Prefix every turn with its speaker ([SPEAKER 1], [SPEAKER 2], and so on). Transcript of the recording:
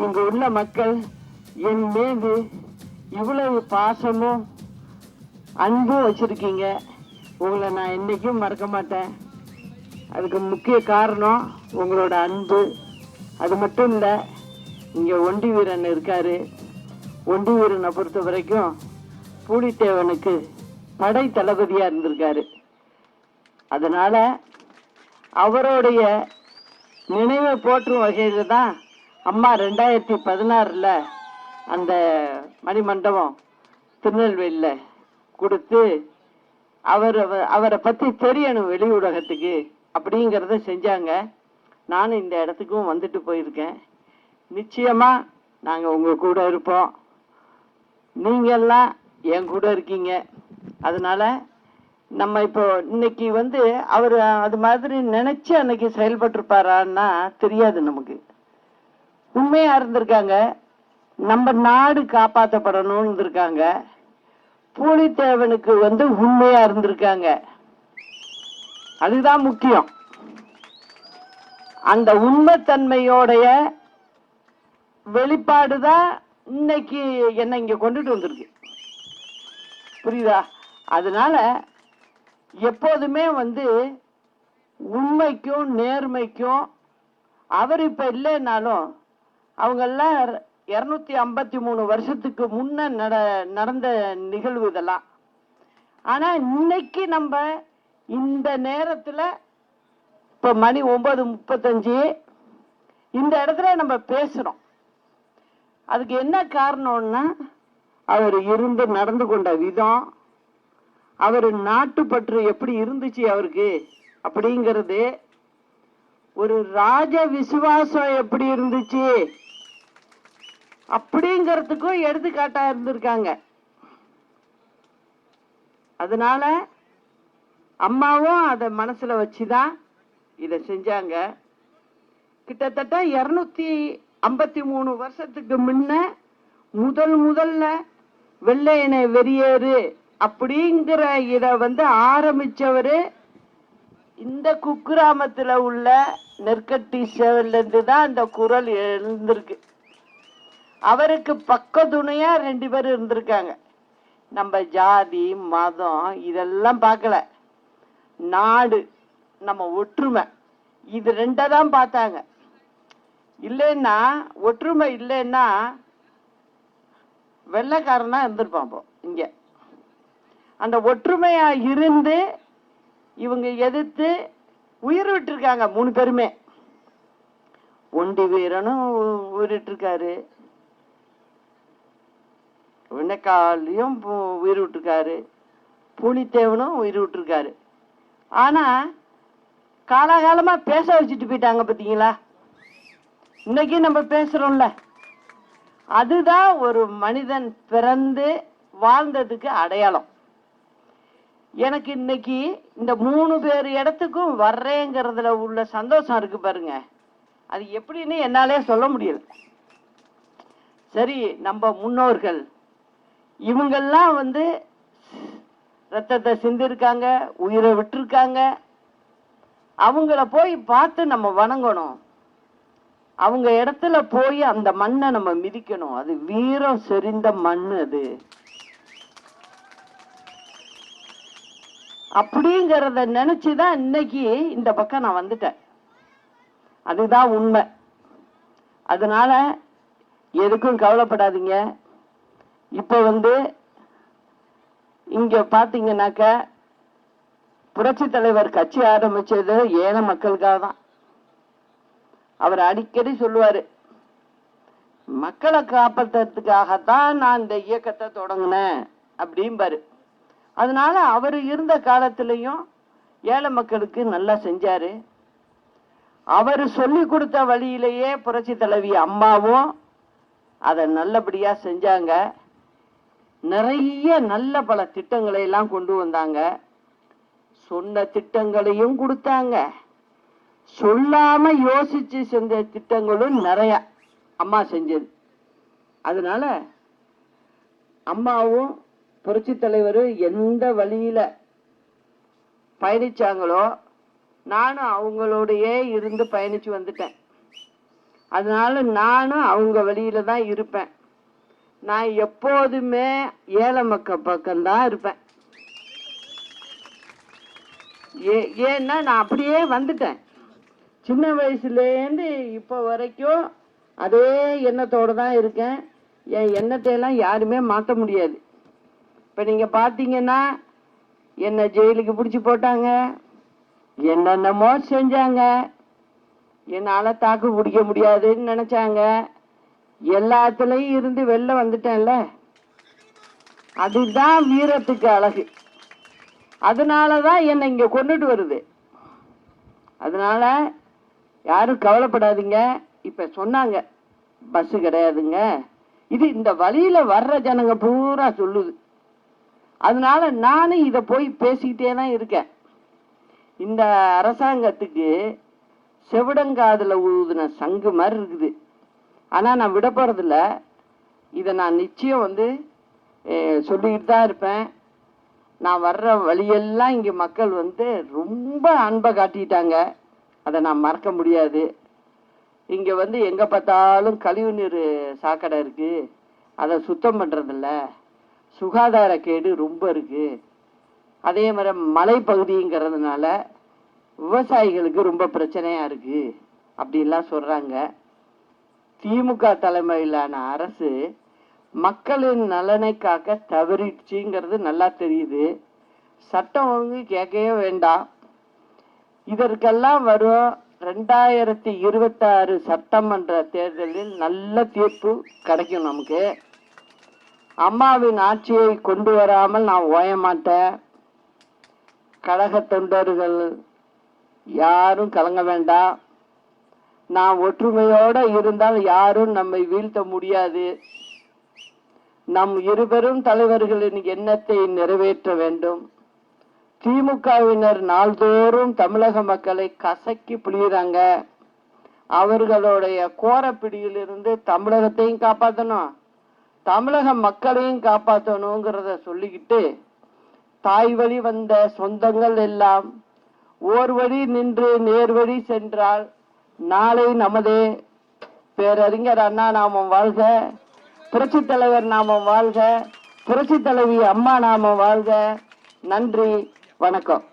[SPEAKER 1] இங்கு உள்ள மக்கள் என் மீது இவ்வளவு பாசமும் அன்பும் வச்சிருக்கீங்க. உங்களை நான் என்னைக்கும் மறக்க மாட்டேன். அதுக்கு முக்கிய காரணம் உங்களோட அன்பு. அது மட்டும் இல்லை இங்கே ஒண்டி வீரன் இருக்காரு. ஒண்டி வீரனை பொறுத்த வரைக்கும் பூலித்தேவனுக்கு படை தளபதியாக இருந்திருக்காரு. அதனால் அவருடைய நினைவை போற்றும் வகையில் தான் அம்மா ரெண்டாயிரத்தி பதினாறில் அந்த மணிமண்டபம் திருநெல்வேலியில் கொடுத்து அவர் அவரை பற்றி தெரியணும் வெளி ஊடகத்துக்கு அப்படிங்கிறத செஞ்சாங்க. நானும் இந்த இடத்துக்கும் வந்துட்டு போயிருக்கேன். நிச்சயமாக நாங்கள் உங்கள் கூட இருப்போம். நீங்கள்லாம் என் கூட இருக்கீங்க. அதனால் நம்ம இப்போ இன்னைக்கு வந்து அவர் அது மாதிரி நினச்சி அன்னைக்கு செயல்பட்டிருப்பாரான்னா தெரியாது நமக்கு. உண்மையா இருந்திருக்காங்க. நம்ம நாடு காப்பாற்றப்படணும்னு இருந்திருக்காங்க பூலித்தேவனுக்கு வந்து உண்மையா இருந்திருக்காங்க. அதுதான் முக்கியம். அந்த உண்மைத்தன்மையோடைய வெளிப்பாடு தான் இன்னைக்கு என்னை இங்க கொண்டுட்டு வந்திருக்கு. புரியுதா? அதனால எப்போதுமே வந்து உண்மைக்கும் நேர்மைக்கும் அவர் இப்ப இல்லைன்னாலும் அவங்கெல்லாம் இரநூத்தி ஐம்பத்தி மூணு வருஷத்துக்கு முன்ன நட நடந்த நிகழ்வு இதெல்லாம். ஆனால் இன்னைக்கு நம்ம இந்த நேரத்தில் இப்போ மணி ஒம்பது முப்பத்தஞ்சு இந்த இடத்துல நம்ம பேசுகிறோம் அதுக்கு என்ன காரணம்னா அவர் இருந்து நடந்து கொண்ட விதம் அவர் நாட்டுப்பற்று எப்படி இருந்துச்சு அவருக்கு அப்படிங்கிறது ஒரு ராஜ விசுவாசம் எப்படி இருந்துச்சு? அப்படிங்கிறதுக்கும் எடுத்துக்காட்டா இருந்திருக்காங்க. அதனால அம்மாவும் அதை மனசுல வச்சுதான் இதை செஞ்சாங்க. கிட்டத்தட்ட இருநூத்தி ஐம்பத்தி மூணு வருஷத்துக்கு முன்ன முதல் முதல்ல வெள்ளையனை வெறியேறு அப்படிங்கிற இதை வந்து ஆரம்பிச்சவர் இந்த குக்கிராமத்தில் உள்ள நெற்கட்டி சேவல்ல தான் அந்த குரல் எழுந்திருக்கு. அவருக்கு பக்க துணையா ரெண்டு பேர் இருந்திருக்காங்க. நம்ம ஜாதி மதம் இதெல்லாம் பார்க்கல. நாடு நம்ம ஒற்றுமை. இது ரெண்டை தான் பார்த்தாங்க. இல்லைன்னா ஒற்றுமை இல்லைன்னா வெள்ளக்காரனா இருந்திருப்பான் இப்போ இங்க. அந்த ஒற்றுமையா இருந்து இவங்க எதிர்த்து உயிர் விட்டுருக்காங்க மூணு பேருமே. ஒண்டி வீரனும் உ- உயிரிட்டிருக்காரு. விண்ணக்காலையும் பு- உயிர் விட்டுருக்காரு புலித்தேவனும் உயிர் விட்டுருக்காரு ஆனால் காலாகாலமாக பேச வச்சுட்டு போயிட்டாங்க பார்த்தீங்களா இன்னைக்கு நம்ம பேசுகிறோம்ல அதுதான் ஒரு மனிதன் பிறந்து வாழ்ந்ததுக்கு அடையாளம். எனக்கு இன்னைக்கு இந்த மூணு பேர் இடத்துக்கும் வர்றேங்கிறதுல உள்ள சந்தோஷம் இருக்கு பாருங்க. அது எப்படின்னு என்னாலே சொல்ல முடியல. சரி நம்ம முன்னோர்கள் இவங்கெல்லாம் வந்து ரத்தத்தை சிந்திருக்காங்க உயிரை விட்டுருக்காங்க. அவங்கள போய் பார்த்து நம்ம வணங்கணும். அவங்க இடத்துல போய் அந்த மண்ணை நம்ம மிதிக்கணும். அது வீரம் செறிந்த மண் அது. அப்படிங்கிறத நினைச்சுதான் இன்னைக்கு இந்த பக்கம் நான் வந்துட்டேன். அதுதான் உண்மை. அதனால எதுக்கும் கவலைப்படாதீங்க. இப்போ வந்து இங்க பாத்தீங்கன்னாக்க புரட்சி தலைவர் கட்சி ஆரம்பிச்சது ஏழை மக்களுக்காக தான். அவர் அடிக்கடி சொல்லுவாரு மக்களை காப்பாற்றுறதுக்காகத்தான் நான் இந்த இயக்கத்தை தொடங்கினேன் அப்படிம்பாரு. அதனால அவர் இருந்த காலத்திலையும் ஏழை மக்களுக்கு நல்லா செஞ்சாரு. அவர் சொல்லி கொடுத்த வழியிலேயே புரட்சி தலைவி அம்மாவும் அதை நல்லபடியா செஞ்சாங்க. நிறைய நல்ல பல திட்டங்களை எல்லாம் கொண்டு வந்தாங்க. சொன்ன திட்டங்களையும் கொடுத்தாங்க. சொல்லாம யோசிச்சு செஞ்ச திட்டங்களும் நிறைய அம்மா செஞ்சது. அதனால அம்மாவும் புரட்சி தலைவர் எந்த வழியில பயணிச்சாங்களோ நானும் அவங்களோடையே இருந்து பயணிச்சு வந்துட்டேன். அதனால நானும் அவங்க வழியில தான் இருப்பேன். நான் எப்போதுமே ஏழை மக்க பக்கம்தான் இருப்பேன். ஏ ஏன்னா நான் அப்படியே வந்துட்டேன். சின்ன வயசுலேருந்து இப்போ வரைக்கும் அதே எண்ணத்தோடு தான் இருக்கேன். என் எண்ணத்தையெல்லாம் யாருமே மாற்ற முடியாது. இப்போ நீங்கள் பார்த்தீங்கன்னா என்னை ஜெயிலுக்கு பிடிச்சி போட்டாங்க. என்னென்னமோ செஞ்சாங்க. என்னால் தாக்கு பிடிக்க முடியாதுன்னு நினச்சாங்க. எல்லாத்துலேயும் இருந்து வெளில வந்துட்டேன்ல. அதுதான் வீரத்துக்கு அழகு. அதனாலதான் என்னை இங்கே கொண்டுட்டு வருது. அதனால யாரும் கவலைப்படாதீங்க. இப்போ சொன்னாங்க பஸ்ஸு கிடையாதுங்க. இது இந்த வழியில் வர்ற ஜனங்க பூரா சொல்லுது. அதனால நானும் இதை போய் பேசிக்கிட்டே தான் இருக்கேன். இந்த அரசாங்கத்துக்கு செவிடங்காதில் ஊதுன சங்கு மாதிரி இருக்குது. ஆனால் நான் விட போகிறதில்ல இதை நான் நிச்சயம் வந்து சொல்லிக்கிட்டு தான் இருப்பேன். நான் வர்ற வழியெல்லாம் இங்கே மக்கள் வந்து ரொம்ப அன்பை காட்டிட்டாங்க. அதை நான் மறக்க முடியாது. இங்கே வந்து எங்கே பார்த்தாலும் கழிவுநீர் சாக்கடை இருக்குது அதை சுத்தம் பண்ணுறதில்ல சுகாதார கேடு ரொம்ப இருக்குது அதே மாதிரி மலைப்பகுதிங்கிறதுனால விவசாயிகளுக்கு ரொம்ப பிரச்சனையாக இருக்குது அப்படின்லாம் சொல்கிறாங்க திமுக தலைமையிலான அரசு மக்களின் நலனை காக்க தவறிடுச்சுங்கிறது நல்லா தெரியுது. சட்டம் ஒழுங்கு கேட்கவே வேண்டாம். இதற்கெல்லாம் வரும் ரெண்டாயிரத்தி இருபத்தாறு சட்டமன்ற தேர்தலில் நல்ல தீர்ப்பு கிடைக்கும் நமக்கு. அம்மாவின் ஆட்சியை கொண்டு வராமல் நான் ஓய மாட்டேன். கழக தொண்டர்கள் யாரும் கலங்க வேண்டாம். நான் ஒற்றுமையோட இருந்தால் யாரும் நம்மை வீழ்த்த முடியாது. நம் இருபெரும் தலைவர்களின் எண்ணத்தை நிறைவேற்ற வேண்டும். திமுகவினர் நாள்தோறும் தமிழக மக்களை கசக்கி புளியுறாங்க அவர்களுடைய கோரப்பிடியிலிருந்து தமிழகத்தையும் காப்பாற்றணும் தமிழக மக்களையும் காப்பாற்றணுங்கிறத சொல்லிக்கிட்டு தாய் வழி வந்த சொந்தங்கள் எல்லாம் ஓர் வழி நின்று நேர்வழி சென்றால் நாளை நமது பேரறிஞர் அண்ணா நாமம் வாழ்க புரட்சி தலைவர் நாமம் வாழ்க புரட்சி தலைவி அம்மா நாமம் வாழ்க. நன்றி வணக்கம்.